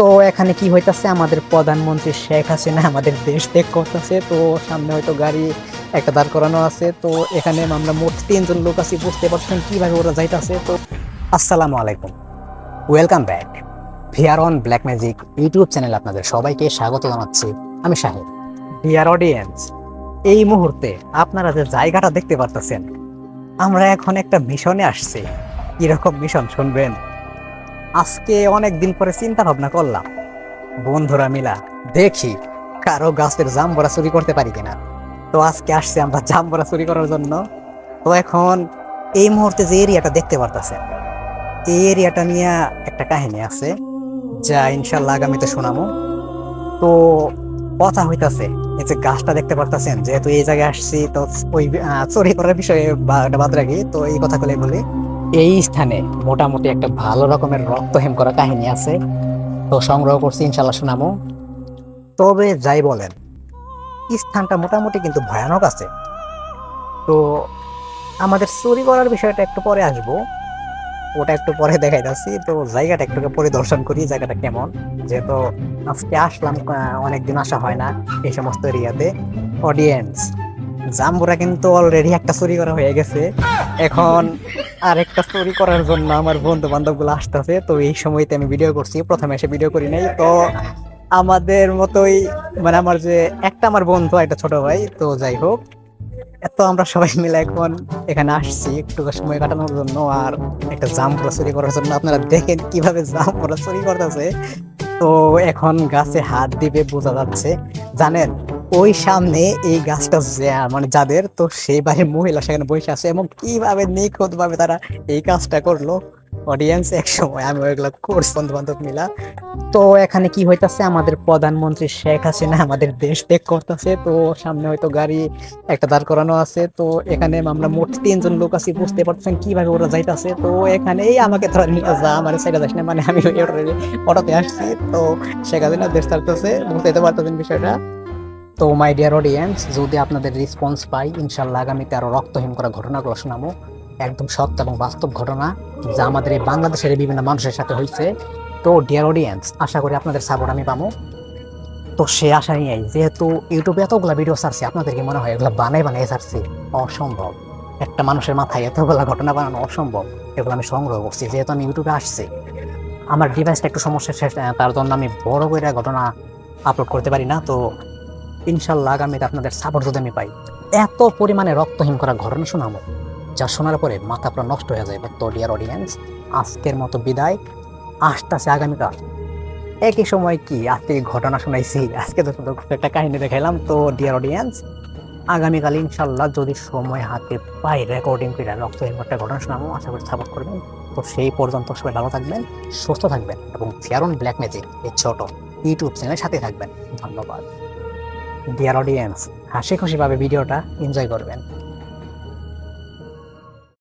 তো এখানে কি হইতাছে? আমাদের প্রধানমন্ত্রী শেখ হাসিনা আমাদের দেশ ত্যাগ করতেছে। তো সামনে হয়তো গাড়ি একটা দাঁড় করানো আছে। তো এখানে আমরা মোট তিনজন লোক আছি, বুঝতে পারছেন কীভাবে ওরা যাইতাছে। তো আসসালামু আলাইকুম। Welcome back VR on black magic YouTube channel আপনাদের সবাইকে স্বাগত জানাচ্ছি। আমি শাহেদ ডিয়ার অডিয়েন্স এই মুহূর্তে আপনারা যে জায়গাটা দেখতে পারতেছেন, আমরা এখন একটা মিশনে আসছি। কীরকম মিশন শুনবেন? আজকে অনেক দিন পরে চিন্তা ভাবনা করলাম। বন্ধুরা মিলা, দেখি কারও গাছের জাম জাম্বরা চুরি করতে পারি কিনা। তো আজকে আসছে আমরা জাম জাম্বরা চুরি করার জন্য। তো এখন এই মুহূর্তে যে এরিয়াটা দেখতে পারতেছেন এই এরিয়াটা নিয়ে একটা কাহিনী আছে, যা ইনশাল্লাহ আগামীতে শোনামো তো কথা হইতাছে, এই যে গাছটা দেখতে পারতেছেন, যেহেতু এই জায়গায় আসছি, তো ওই চুরি করার বিষয়ে বাদ রাখি, তো এই কথাগুলো বলি। এই স্থানে মোটামুটি একটা ভালো রকমের রক্তহেম করা কাহিনী আছে। তো সংগ্রহ করছি ইনশাল্লাহ শোনামো তবে যাই বলেন এই স্থানটা মোটামুটি কিন্তু ভয়ানক আছে। তো আমাদের চুরি করার বিষয়টা একটু পরে আসব। ওটা একটু পরে দেখাই যাচ্ছি তো জায়গাটা একটু পরিদর্শন করি, জায়গাটা কেমন? যেহেতু আজকে আসলাম অনেকদিন আসা হয় না এই সমস্ত এরিয়াতে। অডিয়েন্স জাম্বুরা কিন্তু অলরেডি একটা চুরি করা হয়ে গেছে। এখন আরেকটা চুরি করার জন্য আমার বন্ধু বান্ধবগুলো আসতেছে। তো এই সময়তে আমি ভিডিও করছি। প্রথমে এসে ভিডিও করি নাই। তো আমাদের মতোই মানে আমার যে, একটা আমার বন্ধু একটা ছোট ভাই। তো যাই হোক, এত আমরা সবাই মিলে এখন এখানে আসছি একটু সময় কাটানোর জন্য। আর একটা জাম্বুরা চুরি করার জন্য। আপনারা দেখেন কীভাবে জাম্বুরা চুরি করতেছে। তো এখন গাছে হাত দিবে, বোঝা যাচ্ছে। জানেন ওই সামনে এই গাছটা যে- মানে যাদের, তো সেই বাড়ির মহিলা সেখানে বসে আছে এবং কীভাবে নিখুঁত ভাবে তারা এই কাজটা করল। অডিয়েন্স এক সময় আমি ওইগুলো করছি বন্ধু বান্ধব মিলা। তো এখানে কি হইতাছে, আমাদের প্রধানমন্ত্রী শেখ হাসিনা আমাদের দেশ ত্যাগ করতেছে। তো সামনে হয়তো গাড়ি একটা দাঁড় করানো আছে। তো এখানে আমরা মোট তিনজন লোক আছি, বুঝতে পারছেন কীভাবে ওরা যাইতাছে। তো এখানেই আমাকে ধরা নিয়ে যা, আমার সাইডে যাস না মানে আমি অটোতে আসছি। তো শেখ হাসিনা দেশ ছাড়তেছে, বুঝতে পারতেছেন বিষয়টা। তো মাই ডিয়ার অডিয়েন্স যদি আপনাদের রেসপন্স পাই, ইনশাল্লাহ আগামীতে আরও রক্তহীন করা ঘটনাগুলো শোনাবো। একদম সত্য এবং বাস্তব ঘটনা যা আমাদের এই বাংলাদেশের বিভিন্ন মানুষের সাথে হয়েছে। তো ডিয়ার অডিয়েন্স আশা করি আপনাদের সাপোর্ট আমি পাবো। তো, সে আশা নিয়ে যেহেতু ইউটিউবে এতগুলো ভিডিও ছাড়ছি, আপনাদেরকে মনে হয় এগুলো বানাই বানাই ছাড়ছি, অসম্ভব। একটা মানুষের মাথায় এতগুলো ঘটনা বানানো অসম্ভব, এগুলো আমি সংগ্রহ করছি, যেহেতু আমি ইউটিউবে আসছি। আমার ডিভাইসটা একটু সমস্যা শেষ তার জন্য আমি বড় করে ঘটনা আপলোড করতে পারি না, তো ইনশাল্লাহ আগামীতে আপনাদের সাপোর্ট যদি আমি পাই। এত পরিমাণে রক্তহীন করা ঘটনা শোনাবো, যা শোনার পরে মাথা পুরো নষ্ট হয়ে যাবে। তো ডিয়ার অডিয়েন্স আজকের মতো বিদায়। আসতেছে আগামীকাল। একই সময় কি আজকে ঘটনা শোনাইছি? আজকে তো শুধু একটা কাহিনী দেখাইলাম। তো ডিয়ার অডিয়েন্স আগামীকাল ইনশাল্লাহ যদি সময় হাতে পাই রেকর্ডিং করে রক্তহীন একটা ঘটনা শোনাবো, আশা করি সাপোর্ট করবেন। তো সেই পর্যন্ত সবাই ভালো থাকবেন, সুস্থ থাকবেন এবং ফেয়ারন ব্ল্যাক ম্যাজিক এই ছোট ইউটিউব চ্যানেলের সাথে থাকবেন। ধন্যবাদ। ডিয়ার অডিয়েন্স হাসি খুশিভাবে ভিডিওটা এনজয় করবেন।